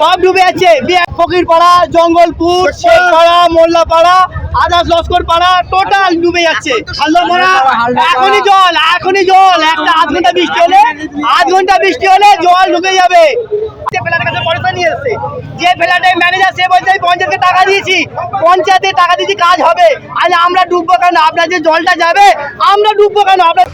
সব ডুবে যাচ্ছে। ফকির পাড়া জঙ্গলপুর শেখপাড়া মোল্লাপাড়া আদাস লস্কর পাড়া টোটাল ডুবে যাচ্ছে। এখনই জল এখনই জল। একটা আধ ঘণ্টা বৃষ্টি হলে আধ ঘণ্টা বৃষ্টি হলে জল ঢুকে যাবে। যে ম্যানেজার সে বলছে আমি পঞ্চায়েতকে টাকা দিয়েছি। পঞ্চায়েতে টাকা দিয়েছি কাজ হবে। আর আমরা ডুববো কেন? আপনার যে জলটা যাবে আমরা ডুববো কেন? আপনার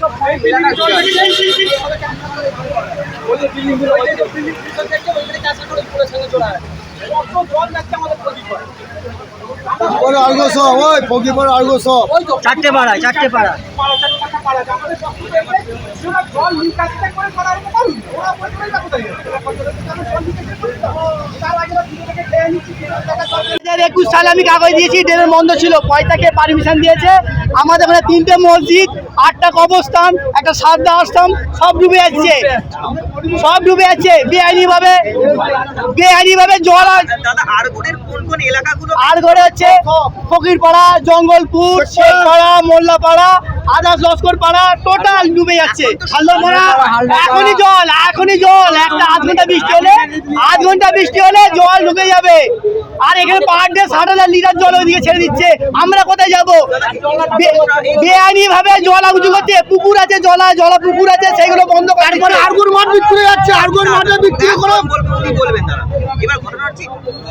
আর্গো সব ওই ফকি পরে আর্গো সব। চারটে পাড়ায় চারটে পাড়া। হাজার একুশ সালে আমি কাগজ দিয়েছি ড্রেনের বন্ধ ছিল পয়সাকে পারমিশন দিয়েছে। আমাদের ওখানে তিনটে মসজিদ আটটা কবরস্থান একটা সারদা আশ্রম সব ডুবে যাচ্ছে। সব ডুবে যাচ্ছে বেআইনি ভাবে বেআইনি ভাবে জল আর- ঘরে হচ্ছে ফকিরপাড়া জঙ্গলপুর শেখপাড়া মোল্লাপাড়া আদাস লস্কর পাড়া টোটাল ডুবে যাচ্ছে। এখনই জল এখনই জল। একটা আধ ঘণ্টা বৃষ্টি হলে আধ ঘণ্টা বৃষ্টি হলে জল ঢুকে যাবে। আর এখানে পার ডে ষাট হাজার লিটার জল ওইদিকে ছেড়ে দিচ্ছে। আমরা কোথায় যাব? বেআইনি ভাবে জল উঁচু করছে পুকুর আছে জলা জলা পুকুর আছে সেগুলো বন্ধ করে আরগুর মাঠ বিক্রি যাচ্ছে আরগুর মাঠে বিক্রি করে। উনি বলবেন দাদা এবার ঘটনা হচ্ছে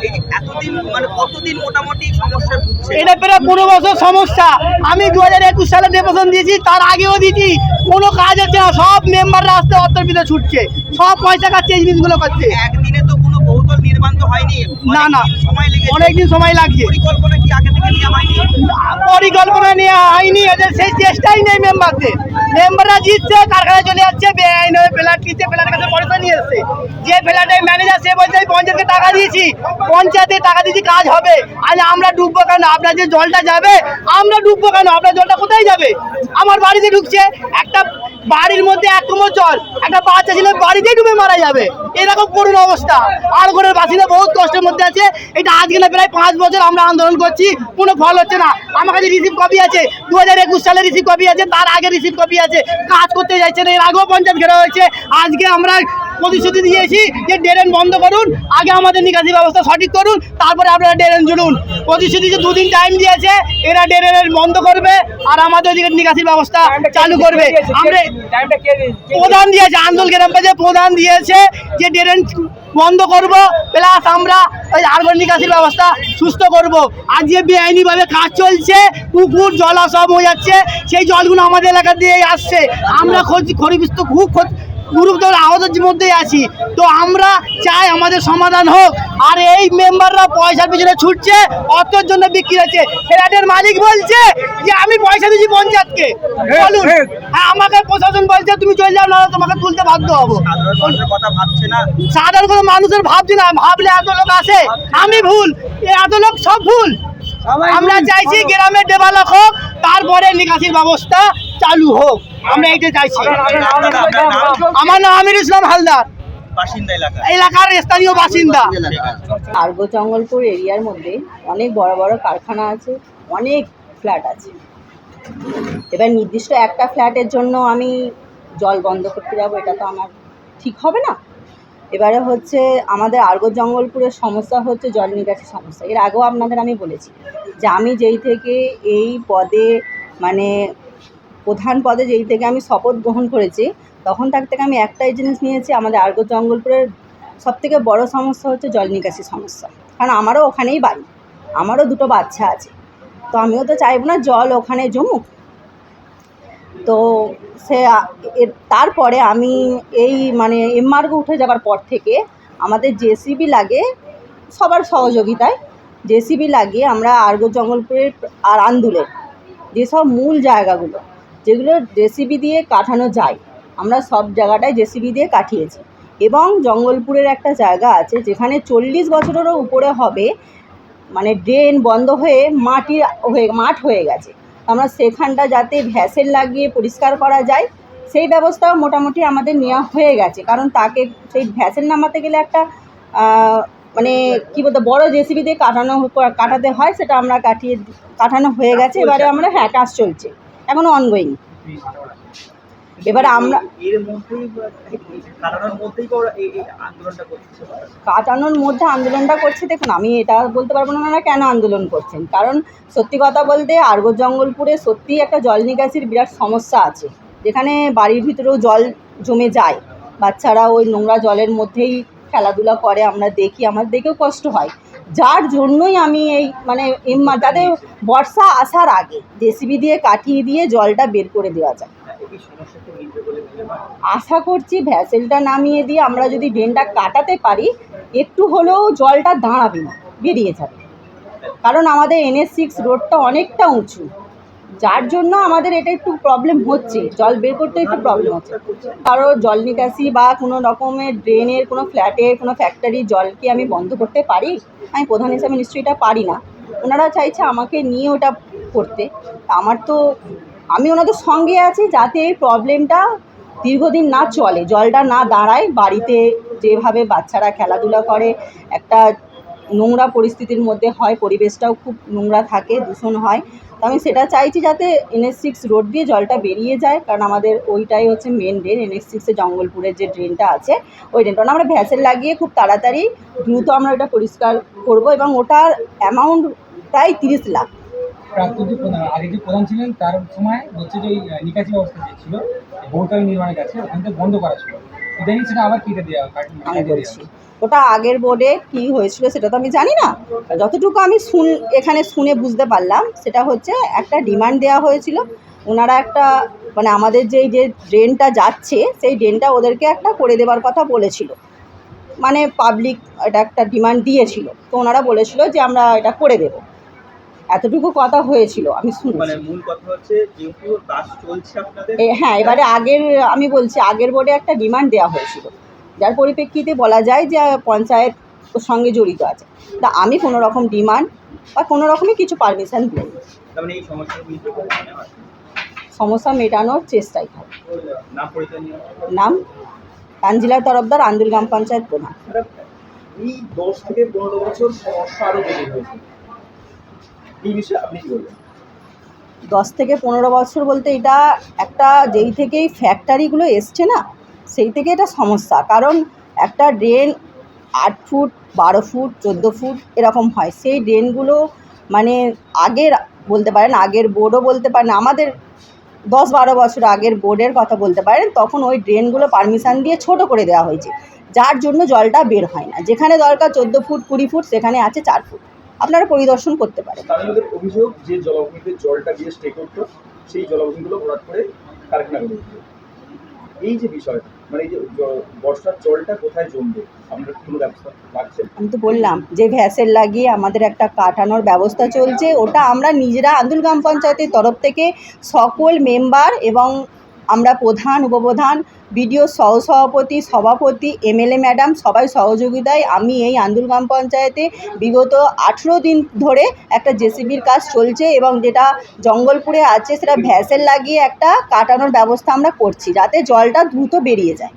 এই যে এতদিন মানে কতদিন মোটামুটি সমস্যায় ভুগছে এটা প্রায় পনেরো বছর সমস্যা। আমি দু হাজার একুশ সালে নির্বাচন দিয়েছি তার আগেও দিয়েছি। কোনো কাজ হচ্ছে না সব মেম্বাররা আসতে অর্থের ছুটছে। সব পয়সা খাচ্ছে এই জিনিসগুলো করছে। একদিনে তো বহুতল নির্মাণ তো হয়নি। না না। সময় লেগেছে। অনেকদিন সময় লাগছে। পরিকল্পনা কি আগে থেকে নেওয়া হয়নি? পরিকল্পনা নেওয়া হয়নি এদের সেই চেষ্টাই নেই মেম্বারদের। মেম্বাররা জিতছে চলে যাচ্ছে বেআইন হয়ে ফ্ল্যাট কিনছে ফ্ল্যাটের কাছে পয়সা নিয়ে এসছে। যে ফ্ল্যাটের ম্যানেজার সে বলছে পঞ্চায়েতকে টাকা দিয়েছি পঞ্চায়েতে টাকা দিয়েছি কাজ হবে। আজ আমরা ডুববো কেন? আপনার যে জলটা যাবে আমরা ডুববো কেন? আপনার জলটা কোথায় যাবে? আমার বাড়িতে ঢুকছে একটা বাড়ির মধ্যে এক কোমর জল, একটা বাচ্চা ছিল বাড়িতেই ডুবে মারা যাবে। এরকম করুন অবস্থা। আর ঘরের বাসিন্দা বহুত কষ্টের মধ্যে আছে। এটা আজকে না, প্রায় পাঁচ বছর আমরা আন্দোলন করছি। কোনো ফল হচ্ছে না। আমার কাছে রিসিভ কপি আছে। দু হাজার একুশ সালে রিসিভ কপি আছে। তার আগে রিসিভ কপি আছে। কাজ করতে যাচ্ছে না। এর আগেও পঞ্চায়েত ঘেরা হয়েছে। আজকে আমরা প্রতিশ্রুতি দিয়েছি যে ড্রেন বন্ধ করুন আগে আমাদের নিকাশি ব্যবস্থা সঠিক করুন তারপরে আপনারা ড্রেন জুড়ুন। প্রতিশ্রুতি যে দুদিন টাইম দিয়েছে এরা ড্রেনের বন্ধ করবে আর আমাদের ওদিকে নিকাশির ব্যবস্থা চালু করবে। আমরা প্রধান দিয়েছে আন্দোলন গ্রাম পঞ্চায়েত প্রধান দিয়েছে যে ড্রেন বন্ধ করব প্লাস আমরা ওই আর্গন নিকাশির ব্যবস্থা সুস্থ করব। আর যে বেআইনিভাবে কাজ চলছে পুকুর জলা সব হয়ে যাচ্ছে সেই জলগুলো আমাদের এলাকা দিয়ে আসছে। আমরা খোঁজ খরিবিস্ত খুব গুরুতর আহতের মধ্যেই আছি। তো আমরা চাই আমাদের সমাধান হোক। আর এই মেম্বাররা পয়সার পিছনে ছুটছে অর্থের জন্য বিক্রি হচ্ছে। ফ্ল্যাটের মালিক বলছে যে আমি পয়সা দিচ্ছি পঞ্চায়েতকে। বলুন। হ্যাঁ। আমাকে প্রশাসন বলছে তুমি চলে যাও না তোমাকে তুলতে বাধ্য হব। সাধারণ মানুষের কথা ভাবছে না। সাধারণ কোনো মানুষের ভাবছি না। ভাবলে এত লোক আসে আমি ভুল। এ এত লোক সব ভুল। আমরা চাইছি গ্রামে ডেভেলপ হোক তারপরে নিকাশির ব্যবস্থা চালু হোক। আমরা এইটা চাইছি? আমার নাম আমির ইসলাম হালদার। এলাকার স্থানীয় বাসিন্দা। আর্গো জঙ্গলপুর এরিয়ার মধ্যে অনেক বড় বড় কারখানা আছে অনেক ফ্ল্যাট আছে। এবার নির্দিষ্ট একটা ফ্ল্যাটের জন্য আমি জল বন্ধ করতে যাব এটা তো আমার ঠিক হবে না। এবারে হচ্ছে আমাদের আর্গো জঙ্গলপুরের সমস্যা হচ্ছে জল নিকাশি সমস্যা। এর আগেও আপনাদের আমি বলেছি যে আমি যেই থেকে এই পদে মানে প্রধান পদে যেই থেকে আমি শপথ গ্রহণ করেছি, তখন তার থেকে আমি একটাই জিনিস নিয়েছি, আমাদের আর্গো জঙ্গলপুরের সবথেকে বড় সমস্যা হচ্ছে জল নিকাশি সমস্যা। কারণ আমারও ওখানেই বাড়ি, আমারও দুটো বাচ্চা আছে। তো আমিও তো চাইব না জল ওখানে জমুক। তো সে তারপরে আমি এই মানে এমআর্গো উঠে যাবার পর থেকে আমাদের জেসিবি লাগে সবার সহযোগিতায়। জেসিবি লাগিয়ে আমরা আর্গো জঙ্গলপুরের আর আন্দুলের যেসব মূল জায়গাগুলো যেগুলো জেসিবি দিয়ে কাটানো যায় আমরা সব জায়গাটায় জেসিবি দিয়ে কাটিয়েছি। এবং জঙ্গলপুরের একটা জায়গা আছে যেখানে চল্লিশ বছরেরও উপরে হবে মানে ড্রেন বন্ধ হয়ে মাটি হয়ে মাঠ হয়ে গেছে। আমরা সেখানটা যাতে ভ্যাসেল লাগিয়ে পরিষ্কার করা যায় সেই ব্যবস্থাও মোটামুটি আমাদের নেওয়া হয়ে গেছে। কারণ তাকে সেই ভ্যাসেল নামাতে গেলে একটা মানে কী বলতো বড় জেসিবি দিয়ে কাটানো কাটাতে হয় সেটা আমরা কাটিয়ে কাটানো হয়ে গেছে। এবারে আমরা হ্যাঁ কাজ চলছে। এখনও অনগোয়িং এবার আমরা কাটানোর মধ্যে আন্দোলনটা করছে দেখুন আমি এটা বলতে পারব না ওনারা কেন আন্দোলন করছেন। কারণ সত্যি কথা বলতে আরগো জঙ্গলপুরে সত্যিই একটা জল নিকাশির বিরাট সমস্যা আছে। যেখানে বাড়ির ভিতরেও জল জমে যায়। বাচ্চারা ওই নোংরা জলের মধ্যেই খেলাধুলা করে আমরা দেখি আমার দেখেও কষ্ট হয়। যার জন্যই আমি এই মানে তাদের বর্ষা আসার আগে জেসিবি দিয়ে কাটিয়ে দিয়ে জলটা বের করে দেওয়া যায়। আশা করছি ভ্যাসেলটা নামিয়ে দিয়ে আমরা যদি ড্রেনটা কাটাতে পারি, একটু হলেও জলটা দাঁড়াবে না, বেরিয়ে যাবে। কারণ আমাদের এনএস সিক্স রোডটা অনেকটা উঁচু। যার জন্য আমাদের এটা একটু প্রবলেম হচ্ছে। জল বের করতে একটু প্রবলেম হচ্ছে। কারও জল নিকাশি বা কোনো রকমের ড্রেনের কোনো ফ্ল্যাটের কোনো ফ্যাক্টরির জল কি আমি বন্ধ করতে পারি? আমি প্রধান হিসাবে নিশ্চয়ই এটা পারি না। ওনারা চাইছে আমাকে নিয়ে ওটা করতে। আমার তো, আমি ওনাদের সঙ্গে আছি যাতে এই প্রবলেমটা দীর্ঘদিন না চলে। জলটা না দাঁড়ায় বাড়িতে যেভাবে বাচ্চারা খেলাধুলা করে, একটা নোংরা পরিস্থিতির মধ্যে হয়, পরিবেশটাও খুব নোংরা থাকে, দূষণ হয়। তো আমি সেটা চাইছি যাতে এনএস সিক্স রোড দিয়ে জলটা বেরিয়ে যায়, কারণ আমাদের ওইটাই হচ্ছে মেন ড্রেন এনএস সিক্সে জঙ্গলপুরের যে ড্রেনটা আছে, ওই ড্রেনটা আমরা ভ্যাসেল লাগিয়ে খুব তাড়াতাড়ি দ্রুত আমরা ওটা পরিষ্কার করব এবং ওটার অ্যামাউন্ট প্রায় তিরিশ লাখ। ছিলেন, তার সময় হচ্ছে যে নিকাশি ব্যবস্থা ছিল বহুতল নির্মাণের কাছে, ওখান থেকে বন্ধ করা ছিল। ইদানিং সেটা আবার কেটে দেওয়া আমি বলছি ওটা আগের বোর্ডে কি হয়েছিল সেটা তো আমি জানি না। যতটুকু আমি শুন এখানে শুনে বুঝতে পারলাম সেটা হচ্ছে একটা ডিমান্ড দেওয়া হয়েছিল। ওনারা একটা মানে আমাদের যেই যে ড্রেনটা যাচ্ছে সেই ড্রেনটা ওদেরকে একটা করে দেওয়ার কথা বলেছিল। মানে পাবলিক এটা একটা ডিমান্ড দিয়েছিল। তো ওনারা বলেছিল যে আমরা এটা করে দেব। এতটুকু কথা হয়েছিল আমি মানে মূল কথা হচ্ছে যেহেতু কাজ চলছে আপনাদের? হ্যাঁ এবারে আগের আমি বলছি আগের বোর্ডে একটা ডিমান্ড দেওয়া হয়েছিল। যার পরিপ্রেক্ষিতে বলা যায় যে পঞ্চায়েত সঙ্গে জড়িত আছে। তা আমি কোনো রকম ডিমান্ড বা কোনো রকমই কিছু পারমিশন দিই মানে সমস্যা মেটানোর চেষ্টাই থাকে। নাম তানজিলা তরফদার আন্দুল গ্রাম পঞ্চায়েত প্রধান। এই দশ থেকে পনেরো বছর সমস্যা আরও বেড়ে হয়েছে এই বিষয়ে আপনি বলবেন? দশ থেকে পনেরো বছর বলতে এটা একটা যেই থেকেই ফ্যাক্টরিগুলো এসছে না, সেই থেকে এটা সমস্যা। কারণ একটা ড্রেন আট ফুট, বারো ফুট, চোদ্দ ফুট এরকম হয়। সেই ড্রেনগুলো মানে আগের বলতে পারেন, আগের বোর্ডও বলতে পারেন, আমাদের দশ বারো বছর আগের বোর্ডের কথা বলতে পারেন, তখন ওই ড্রেনগুলো পারমিশন দিয়ে ছোট করে দেওয়া হয়েছে। যার জন্য জলটা বের হয় না। যেখানে দরকার চোদ্দ ফুট, কুড়ি ফুট, সেখানে আছে চার ফুট। আপনারা পরিদর্শন করতে পারেন। অভিযোগ যে জলাভূমিতে জলটা স্টে করতো সেই জলাভূমিগুলো ভরাট করে কারখানা এই যে বিষয় মানে এই যে বর্ষার জলটা কোথায় জমবে? কি কোনো ব্যবস্থা রাখছেন? আমি তো বললাম যে ভ্যাসেল লাগিয়ে আমাদের একটা কাটানোর ব্যবস্থা চলছে। ওটা আমরা নিজেরা আন্দুল গ্রাম পঞ্চায়েতের তরফ থেকে সকল মেম্বার এবং আমরা প্রধান, উপপ্রধান, বিডিও, সহসভাপতি, সভাপতি, এমএলএ ম্যাডাম সবাই সহযোগিতায় আমি এই আন্দুল গ্রাম পঞ্চায়েতে বিগত আঠেরো দিন ধরে একটা জেসিবির কাজ চলছে এবং যেটা জঙ্গলপুরে আছে সেটা ভ্যাসেল লাগিয়ে একটা কাটানোর ব্যবস্থা আমরা করছি যাতে জলটা দ্রুত বেরিয়ে যায়।